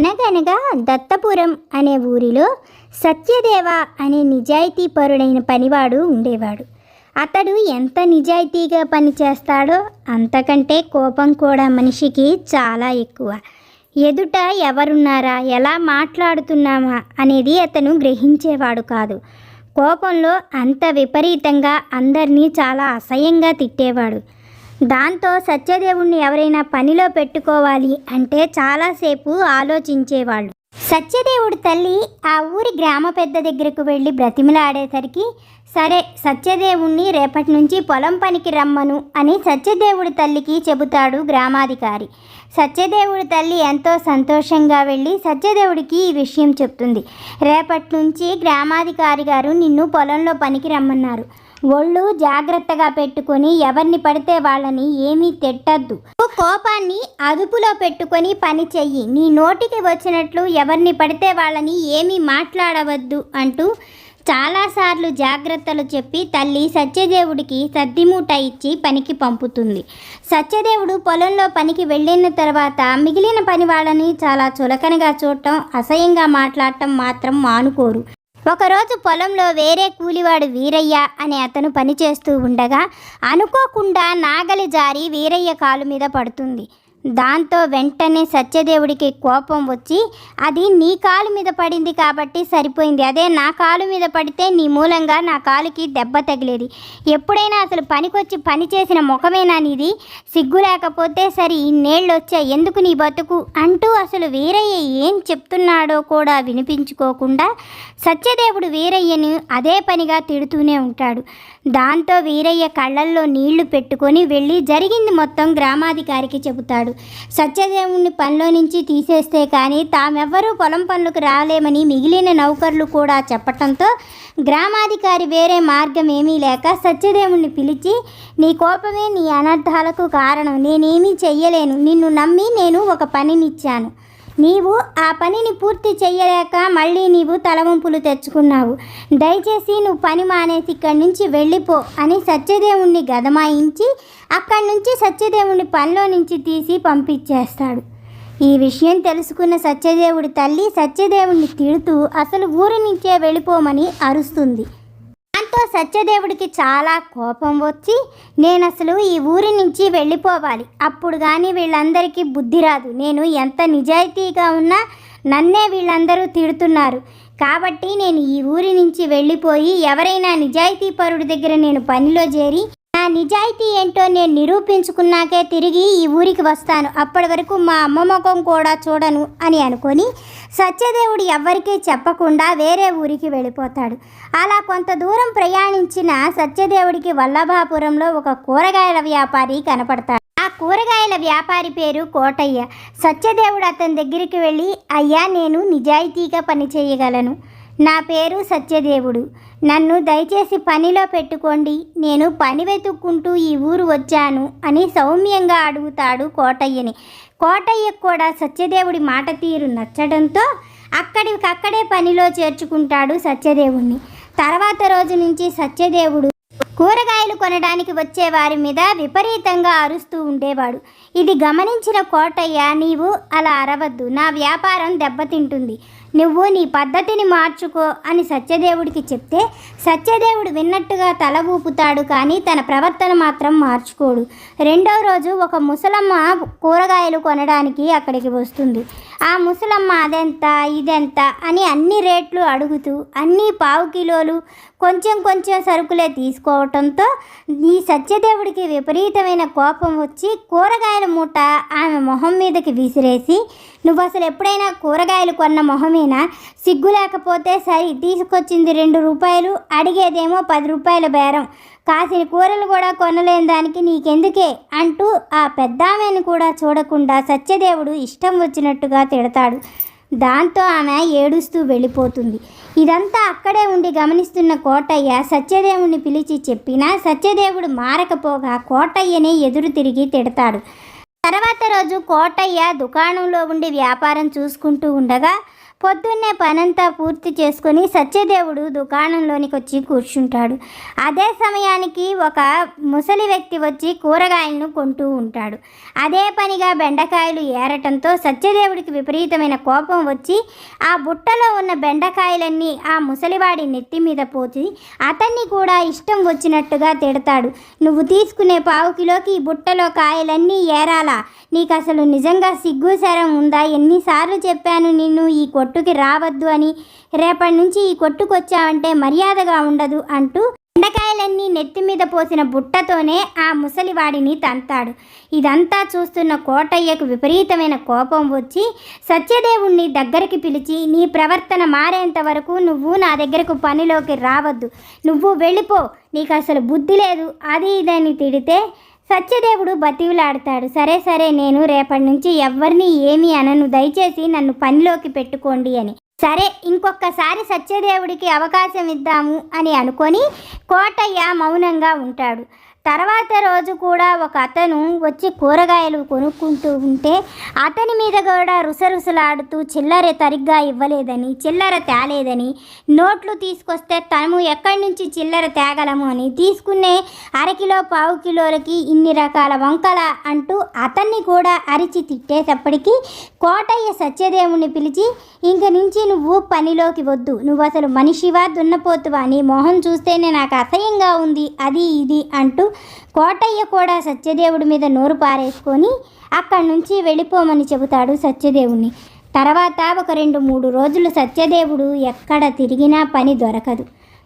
అనగనగా దత్తపురం అనే ఊరిలో సత్యదేవ అనే నిజాయితీ పరుడైన పనివాడు ఉండేవాడు. అతడు ఎంత నిజాయితీగా పనిచేస్తాడో అంతకంటే కోపం కూడా మనిషికి చాలా ఎక్కువ. ఎదుట ఎవరున్నారా ఎలా మాట్లాడుతున్నామా అనేది అతను గ్రహించేవాడు కాదు. కోపంలో అంత విపరీతంగా అందరినీ చాలా అసహ్యంగా తిట్టేవాడు. దాంతో సత్యదేవుణ్ణి ఎవరైనా పనిలో పెట్టుకోవాలి అంటే చాలాసేపు ఆలోచించేవాళ్ళు. సత్యదేవుడి తల్లి ఆ ఊరి గ్రామ పెద్ద దగ్గరకు వెళ్ళి బ్రతిమలాడేసరికి సరే సత్యదేవుణ్ణి రేపటి నుంచి పొలం పనికి రమ్మను అని సత్యదేవుడి తల్లికి చెబుతాడు గ్రామాధికారి. సత్యదేవుడి తల్లి ఎంతో సంతోషంగా వెళ్ళి సత్యదేవుడికి ఈ విషయం చెప్తుంది. రేపటి నుంచి గ్రామాధికారి గారు నిన్ను పొలంలో పనికి రమ్మన్నారు. ఒళ్ళు జాగ్రత్తగా పెట్టుకొని ఎవరిని పడితే వాళ్ళని ఏమీ తిట్టద్దు. కోపాన్ని అదుపులో పెట్టుకొని పని చెయ్యి. నీ నోటికి వచ్చినట్లు ఎవరిని పడితే వాళ్ళని ఏమీ మాట్లాడవద్దు అంటూ చాలాసార్లు జాగ్రత్తలు చెప్పి తల్లి సత్యదేవుడికి సద్దిమూట ఇచ్చి పనికి పంపుతుంది. సత్యదేవుడు పొలంలో పనికి వెళ్ళిన తర్వాత మిగిలిన పని వాళ్ళని చాలా చులకనగా చూడటం అసహ్యంగా మాట్లాడటం మాత్రం మానుకోరు. ఒకరోజు పొలంలో వేరే కూలివాడు వీరయ్య అనే అతను పనిచేస్తూ ఉండగా అనుకోకుండా నాగలి జారి వీరయ్య కాలు మీద పడుతుంది. దాంతో వెంటనే సత్యదేవుడికి కోపం వచ్చి అది నీ కాలు మీద పడింది కాబట్టి సరిపోయింది. అదే నా కాలు మీద పడితే నీ మూలంగా నా కాలుకి దెబ్బ తగిలేది. ఎప్పుడైనా అసలు పనికొచ్చి పని చేసిన ముఖమేనా నీది? సిగ్గు లేకపోతే సరే ఇన్నేళ్ళు వచ్చా ఎందుకు నీ బతుకు? అంటూ అసలు వీరయ్య ఏం చెప్తున్నాడో కూడా వినిపించుకోకుండా సత్యదేవుడు వీరయ్యను అదే పనిగా తిడుతూనే ఉంటాడు. దాంతో వీరయ్య కళ్ళల్లో నీళ్ళు పెట్టుకొని వెళ్ళి జరిగింది మొత్తం గ్రామాధికారికి చెబుతాడు. సత్యదేవుణ్ణి పనిలో నుంచి తీసేస్తే కానీ తామెవ్వరూ పొలం పనులకు రాలేమని మిగిలిన నౌకర్లు కూడా చెప్పటంతో గ్రామాధికారి వేరే మార్గం ఏమీ లేక సత్యదేవుణ్ణి పిలిచి నీ కోపమే నీ అనర్థాలకు కారణం. నేనేమీ చెయ్యలేను. నిన్ను నమ్మి నేను ఒక పనినిచ్చాను. నీవు ఆ పనిని పూర్తి చేయలేక మళ్ళీ నీవు తలవంపులు తెచ్చుకున్నావు. దయచేసి నువ్వు పని మానేసి ఇక్కడి నుంచి వెళ్ళిపో అని సత్యదేవుణ్ణి గదమాయించి అక్కడి నుంచి సత్యదేవుని పనిలో నుంచి తీసి పంపించేస్తాడు. ఈ విషయం తెలుసుకున్న సత్యదేవుడి తల్లి సత్యదేవుణ్ణి తిడుతూ అసలు ఊరి నుంచే వెళ్ళిపోమని అరుస్తుంది. దాంతో సత్యదేవుడికి చాలా కోపం వచ్చి నేను అసలు ఈ ఊరి నుంచి వెళ్ళిపోవాలి. అప్పుడు కానీ వీళ్ళందరికీ బుద్ధి రాదు. నేను ఎంత నిజాయితీగా ఉన్నా నన్నే వీళ్ళందరూ తిడుతున్నారు. కాబట్టి నేను ఈ ఊరి నుంచి వెళ్ళిపోయి ఎవరైనా నిజాయితీ పరుడి దగ్గర నేను పనిలో చేరి నా నిజాయితీ ఏంటో నేను నిరూపించుకున్నాకే తిరిగి ఈ ఊరికి వస్తాను. అప్పటి వరకు మా అమ్మ ముఖం కూడా చూడను అని అనుకొని సత్యదేవుడు ఎవ్వరికీ చెప్పకుండా వేరే ఊరికి వెళ్ళిపోతాడు. అలా కొంత దూరం ప్రయాణించిన సత్యదేవుడికి వల్లభాపురంలో ఒక కూరగాయల వ్యాపారి కనపడతాడు. ఆ కూరగాయల వ్యాపారి పేరు కోటయ్య. సత్యదేవుడు అతని దగ్గరికి వెళ్ళి అయ్యా నేను నిజాయితీగా పని చేయగలను. నా పేరు సత్యదేవుడు. నన్ను దయచేసి పనిలో పెట్టుకోండి. నేను పని వెతుక్కుంటూ ఈ ఊరు వచ్చాను అని సౌమ్యంగా అడుగుతాడు కోటయ్యని. కోటయ్యకు కూడా సత్యదేవుడి మాట తీరు నచ్చడంతో అక్కడికక్కడే పనిలో చేర్చుకుంటాడు సత్యదేవుణ్ణి. తర్వాత రోజు నుంచి సత్యదేవుడు కూరగాయలు కొనడానికి వచ్చే వారి మీద విపరీతంగా అరుస్తూ ఉండేవాడు. ఇది గమనించిన కోటయ్య నీవు అలా అరవద్దు. నా వ్యాపారం దెబ్బతింటుంది. నువ్వు నీ పద్ధతిని మార్చుకో అని సత్యదేవుడికి చెప్తే సత్యదేవుడు విన్నట్టుగా తల ఊపుతాడు కానీ తన ప్రవర్తన మాత్రం మార్చుకోడు. రెండో రోజు ఒక ముసలమ్మ కూరగాయలు కొనడానికి అక్కడికి వస్తుంది. ఆ ముసలమ్మ అదెంత ఇదెంత అని అన్ని రేట్లు అడుగుతూ అన్ని పావు కిలోలు కొంచెం కొంచెం సరుకులే తీసుకోవటంతో ఈ సత్యదేవుడికి విపరీతమైన కోపం వచ్చి కూరగాయల మూట ఆమె మొహం మీదకి విసిరేసి నువ్వు అసలు ఎప్పుడైనా కూరగాయలు కొన్న మొహమేనా? సిగ్గు లేకపోతే సరి తీసుకొచ్చింది రెండు రూపాయలు అడిగేదేమో పది రూపాయల బేరం. కాసిన కూరలు కూడా కొనలేని దానికి నీకెందుకే అంటూ ఆ పెద్దామెను కూడా చూడకుండా సత్యదేవుడు ఇష్టం వచ్చినట్టుగా తిడతాడు. దాంతో ఆమె ఏడుస్తూ వెళ్ళిపోతుంది. ఇదంతా అక్కడే ఉండి గమనిస్తున్న కోటయ్య సత్యదేవుని పిలిచి చెప్పినా సత్యదేవుడు మారకపోగా కోటయ్యనే ఎదురు తిరిగి తిడతాడు. తర్వాత రోజు కోటయ్య దుకాణంలో ఉండి వ్యాపారం చూసుకుంటూ ఉండగా పొద్దున్నే పనంతా పూర్తి చేసుకొని సత్యదేవుడు దుకాణంలోనికి వచ్చి కూర్చుంటాడు. అదే సమయానికి ఒక ముసలి వ్యక్తి వచ్చి కూరగాయలను కొంటూ ఉంటాడు. అదే పనిగా బెండకాయలు ఏరటంతో సత్యదేవుడికి విపరీతమైన కోపం వచ్చి ఆ బుట్టలో ఉన్న బెండకాయలన్నీ ఆ ముసలివాడి నెత్తి మీద పోచి అతన్ని కూడా ఇష్టం వచ్చినట్టుగా తిడతాడు. నువ్వు తీసుకునే పావు కిలోకి ఈ బుట్టలో కాయలన్నీ ఏరాలా? నీకు అసలు నిజంగా సిగ్గు శరం ఉందా? ఎన్నిసార్లు చెప్పాను నిన్ను ఈ కొట్టుకి రావద్దు అని రేపటి నుంచి ఈ కొట్టుకొచ్చావంటే మర్యాదగా ఉండదు అంటూ బెండకాయలన్నీ నెత్తి మీద పోసిన బుట్టతోనే ఆ ముసలివాడిని తంతాడు. ఇదంతా చూస్తున్న కోటయ్యకు విపరీతమైన కోపం వచ్చి సత్యదేవుణ్ణి దగ్గరికి పిలిచి నీ ప్రవర్తన మారేంత వరకు నువ్వు నా దగ్గరకు పనిలోకి రావద్దు. నువ్వు వెళ్ళిపో నీకు అసలు బుద్ధి లేదు. అది ఇదని తిడితే సత్యదేవుడు బతివులాడతాడు. సరే సరే నేను రేపటి నుంచి ఎవ్వరిని ఏమి అనను. దయచేసి నన్ను పనిలోకి పెట్టుకోండి అని. సరే ఇంకొకసారి సత్యదేవుడికి అవకాశం ఇద్దాము అని అనుకొని కోటయ్య మౌనంగా ఉంటాడు. తర్వాత రోజు కూడా ఒక అతను వచ్చి కూరగాయలు కొనుక్కుంటూ ఉంటే అతని మీద కూడా రుసరుసలాడుతూ చిల్లర సరిగ్గా ఇవ్వలేదని చిల్లర తేలేదని నోట్లు తీసుకొస్తే తను ఎక్కడి నుంచి చిల్లర తేగలము అని తీసుకునే అరకిలో పావు కిలోలకి ఇన్ని రకాల వంకల అంటూ అతన్ని కూడా అరిచి తిట్టేటప్పటికీ కోటయ్య సత్యదేవుని పిలిచి ఇంక నుంచి నువ్వు పనిలోకి వద్దు నువ్వు అసలు మనిషివా దున్నపోతువా నీ మొహం చూస్తేనే నాకు అసహ్యంగా ఉంది అది ఇది అంటూ కోటయ్య కూడా సత్యదేవుడి మీద నోరు పారేసుకొని అక్కడి నుంచి వెళ్ళిపోమని చెబుతాడు సత్యదేవుణ్ణి. తర్వాత ఒక రెండు మూడు రోజులు సత్యదేవుడు ఎక్కడ తిరిగినా పని దొరకదు.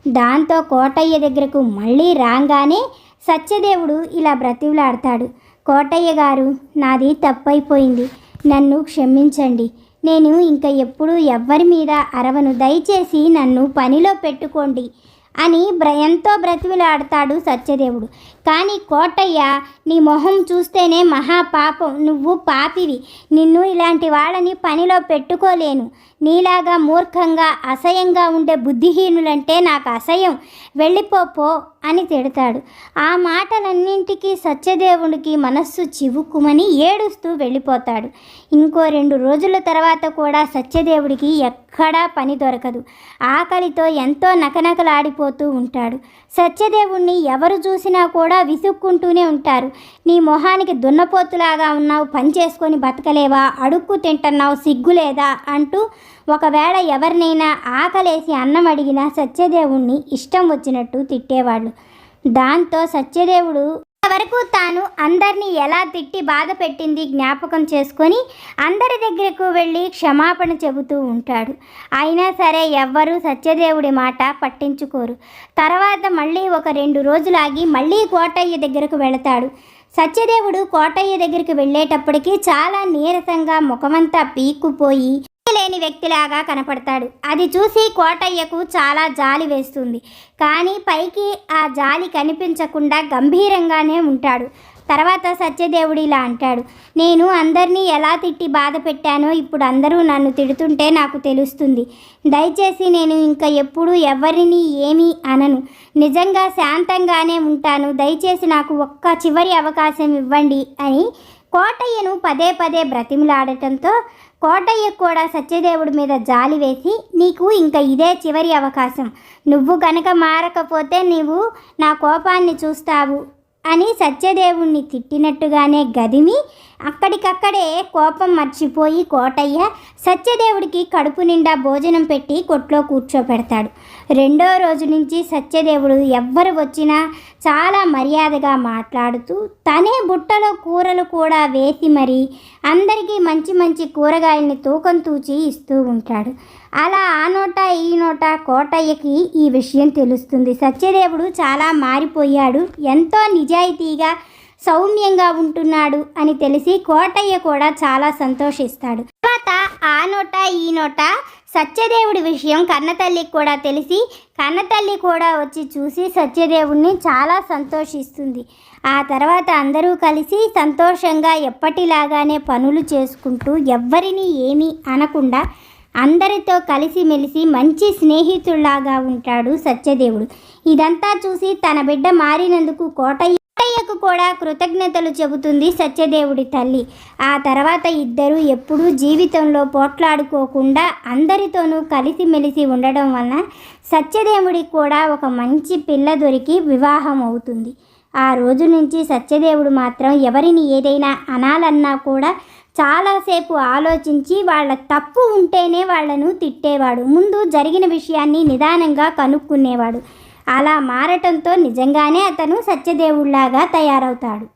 దాంతో కోటయ్య దగ్గరకు మళ్ళీ రాగానే సత్యదేవుడు ఇలా బ్రతివులాడతాడు. కోటయ్య గారు నాది తప్పైపోయింది. నన్ను క్షమించండి. నేను ఇంకా ఎప్పుడూ ఎవ్వరి మీద అరవను. దయచేసి నన్ను పనిలో పెట్టుకోండి. అని బ్ర ఎంతో బ్రతిమిలాడతాడు సత్యదేవుడు. కానీ కోటయ్య నీ మొహం చూస్తేనే మహాపాపం. నువ్వు పాపివి. నిన్ను ఇలాంటి వాళ్ళని పనిలో పెట్టుకోలేను. నీలాగా మూర్ఖంగా అసహ్యంగా ఉండే బుద్ధిహీనులంటే నాకు అసహ్యం. వెళ్ళిపోపో అని తిడతాడు. ఆ మాటలన్నింటికీ సత్యదేవుడికి మనస్సు చివుకుమని ఏడుస్తూ వెళ్ళిపోతాడు. ఇంకో రెండు రోజుల తర్వాత కూడా సత్యదేవుడికి ఎక్కడా పని దొరకదు. ఆకలితో ఎంతో నకనకలాడిపోతూ ఉంటాడు. సత్యదేవుణ్ణి ఎవరు చూసినా కూడా విసుక్కుంటూనే ఉంటారు. నీ మొహానికి దున్నపోతులాగా ఉన్నావు పని చేసుకొని బతకలేవా అడుక్కు తింటున్నావు సిగ్గులేదా అంటూ ఒకవేళ ఎవరినైనా ఆకలేసి అన్నం అడిగినా సత్యదేవుణ్ణి ఇష్టం వచ్చినట్టు తిట్టేవాళ్ళు. దాంతో సత్యదేవుడు వరకు తాను అందరినీ ఎలా తిట్టి బాధ పెట్టింది జ్ఞాపకం చేసుకొని అందరి దగ్గరకు వెళ్ళి క్షమాపణ చెబుతూ ఉంటాడు. అయినా సరే ఎవ్వరూ సత్యదేవుడి మాట పట్టించుకోరు. తర్వాత మళ్ళీ ఒక రెండు రోజులాగి మళ్ళీ కోటయ్య దగ్గరకు వెళతాడు. సత్యదేవుడు కోటయ్య దగ్గరికి వెళ్ళేటప్పటికీ చాలా నీరసంగా ముఖమంతా పీక్కుపోయి లేని వ్యక్తిలాగా కనపడతాడు. అది చూసి కోటయ్యకు చాలా జాలి వేస్తుంది. కానీ పైకి ఆ జాలి కనిపించకుండా గంభీరంగానే ఉంటాడు. తర్వాత సత్యదేవుడు ఇలా అంటాడు. నేను అందరినీ ఎలా తిట్టి బాధ పెట్టానో ఇప్పుడు అందరూ నన్ను తిడుతుంటే నాకు తెలుస్తుంది. దయచేసి నేను ఇంకా ఎప్పుడూ ఎవరిని ఏమీ అనను. నిజంగా శాంతంగానే ఉంటాను. దయచేసి నాకు ఒక్క చివరి అవకాశం ఇవ్వండి అని కోటయ్యను పదే పదే బ్రతిమలాడటంతో కోటయ్య కూడా సత్యదేవుడి మీద జాలి వేసి నీకు ఇంకా ఇదే చివరి అవకాశం. నువ్వు గనక మారకపోతే నీవు నా కోపాన్ని చూస్తావు. అని సత్యదేవుణ్ణి తిట్టినట్టుగానే గదిమి అక్కడికక్కడే కోపం మర్చిపోయి కోటయ్య సత్యదేవుడికి కడుపు నిండా భోజనం పెట్టి కొట్లో కూర్చోపెడతాడు. రెండో రోజు నుంచి సత్యదేవుడు ఎవ్వరు వచ్చినా చాలా మర్యాదగా మాట్లాడుతూ తనే బుట్టలో కూరలు కూడా వేసి మరి అందరికీ మంచి మంచి కూరగాయల్ని తూకం తూచి ఇస్తూ ఉంటాడు. అలా ఆ నోట ఈ నోట కోటయ్యకి ఈ విషయం తెలుస్తుంది. సత్యదేవుడు చాలా మారిపోయాడు. ఎంతో నిజాయితీగా సౌమ్యంగా ఉంటున్నాడు అని తెలిసి కోటయ్య కూడా చాలా సంతోషిస్తాడు. తర్వాత ఆ నోట ఈ నోట సత్యదేవుడి విషయం కన్నతల్లికి కూడా తెలిసి కన్నతల్లి కూడా వచ్చి చూసి సత్యదేవుడిని చాలా సంతోషిస్తుంది. ఆ తర్వాత అందరూ కలిసి సంతోషంగా ఎప్పటిలాగానే పనులు చేసుకుంటూ ఎవ్వరినీ ఏమీ అనకుండా అందరితో కలిసిమెలిసి మంచి స్నేహితుల్లాగా ఉంటాడు సత్యదేవుడు. ఇదంతా చూసి తన బిడ్డ మారినందుకు కోటయ్య కోటయ్యకు కూడా కృతజ్ఞతలు చెబుతుంది సత్యదేవుడి తల్లి. ఆ తర్వాత ఇద్దరు ఎప్పుడూ జీవితంలో పోట్లాడుకోకుండా అందరితోనూ కలిసిమెలిసి ఉండడం వలన సత్యదేవుడికి కూడా ఒక మంచి పిల్ల దొరికి వివాహం అవుతుంది. ఆ రోజు నుంచి సత్యదేవుడు మాత్రం ఎవరిని ఏదైనా అనాలన్నా కూడా చాలాసేపు ఆలోచించి వాళ్ళ తప్పు ఉంటేనే వాళ్ళను తిట్టేవాడు. ముందు జరిగిన విషయాన్ని నిదానంగా కనుక్కునేవాడు. అలా మారటంతో నిజంగానే అతను సత్యదేవుళ్ళాగా తయారవుతాడు.